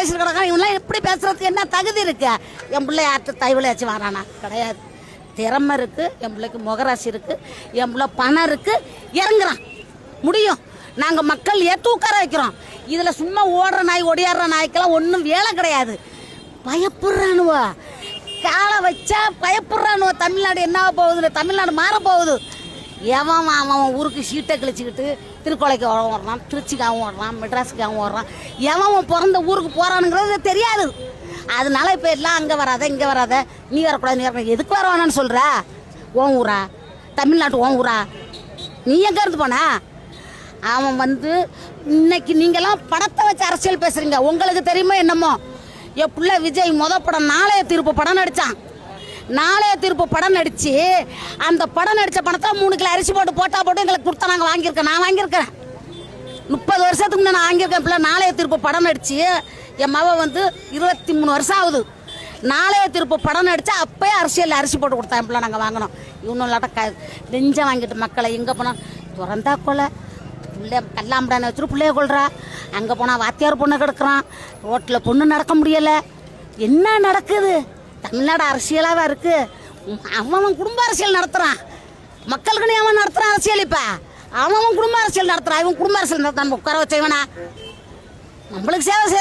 வயசில் கிடக்கான் இவன்லாம் எப்படி பேசுறதுக்கு என்ன தகுதி இருக்கு? என் பிள்ளை யார்கிட்ட தைவளையாச்சும் வரானா? கிடையாது. திறமை இருக்கு என் பிள்ளைக்கு முகராசி இருக்கு என் பிள்ளை பணம் இருக்கு. இறங்குறான். முடியும். நாங்கள் மக்கள் ஏற்று உட்கார வைக்கிறோம்? இதில் சும்மா ஓடுற நாய் ஒடியாடுற நாய்க்கெல்லாம் ஒன்றும் வேலை கிடையாது. பயப்படுறானுவோ? காலை வச்சா பயப்படுறானுவோ? தமிழ்நாடு என்ன போகுதுன்னு தமிழ்நாடு மாற போகுது. எவன் அவன் அவன் ஊருக்கு சீட்டை கிழிச்சிக்கிட்டு திருக்கோலைக்கு ஓடுறான் திருச்சிக்காகவும் ஓடுறான் மெட்ராஸுக்காகவும் ஓடுறான். எவன் அவன் பிறந்த ஊருக்கு போகிறானுங்கிறது தெரியாது. அதனால இப்போ எல்லாம் அங்கே வராத இங்கே வராத நீ வரக்கூடாது நீ வரக்கூடாது. எதுக்கு வர வேணான்னு சொல்கிற ஓன் ஊரா? தமிழ்நாட்டு ஓன் ஊரா? நீ எங்கே இருந்து போன? அவன் வந்து இன்னைக்கு நீங்களாம் படத்தை வச்சு அரசியல் பேசுகிறீங்க உங்களுக்கு தெரியுமா என்னமோ? என் பிள்ளை விஜய் மொத படம் நாளைய தீர்ப்பு படம் நடித்தான் நாளைய தீர்ப்பு படம் நடித்து அந்த படம் நடித்த பணத்தை மூணு கிலோ அரிசி போட்டு போட்டா போட்டு எங்களுக்கு கொடுத்தா நாங்கள் வாங்கியிருக்கேன் நான் வாங்கியிருக்கிறேன் முப்பது வருஷத்துக்கு முன்னே நான் வாங்கியிருக்கேன் பிள்ளை. நாளைய தீர்ப்பு படம் நடித்து என் மவ வந்து இருபத்தி மூணு வருஷம் ஆகுது. நாளைய திருப்பு படம் நடித்தா அப்பயே அரசியலில் அரிசி போட்டு கொடுத்தா என் நாங்கள் வாங்கினோம். இவனும் இல்லாட்ட க நெஞ்சம் வாங்கிட்டு மக்களை எங்கே போனால் திறந்தா கொலை. பிள்ளைய கல்லாம்படான வச்சுட்டு பிள்ளைய கொள்றா அங்கே போனால் வாத்தியார் பொண்ணை கிடக்குறான். ரோட்டில் பொண்ணு நடக்க முடியலை. என்ன நடக்குது? தமிழ்நாடு அரசியலாக இருக்கு? அவன் அவன் குடும்ப அரசியல் நடத்துகிறான் மக்களுக்கு நீ அவன் நடத்துகிறான் அரசியல் இப்போ? அவன் அவன் குடும்ப அரசியல் நடத்துகிறான் இவன் குடும்ப அரசியல் நம்ம உட்கார வச்சவனா நம்மளுக்கு சேவை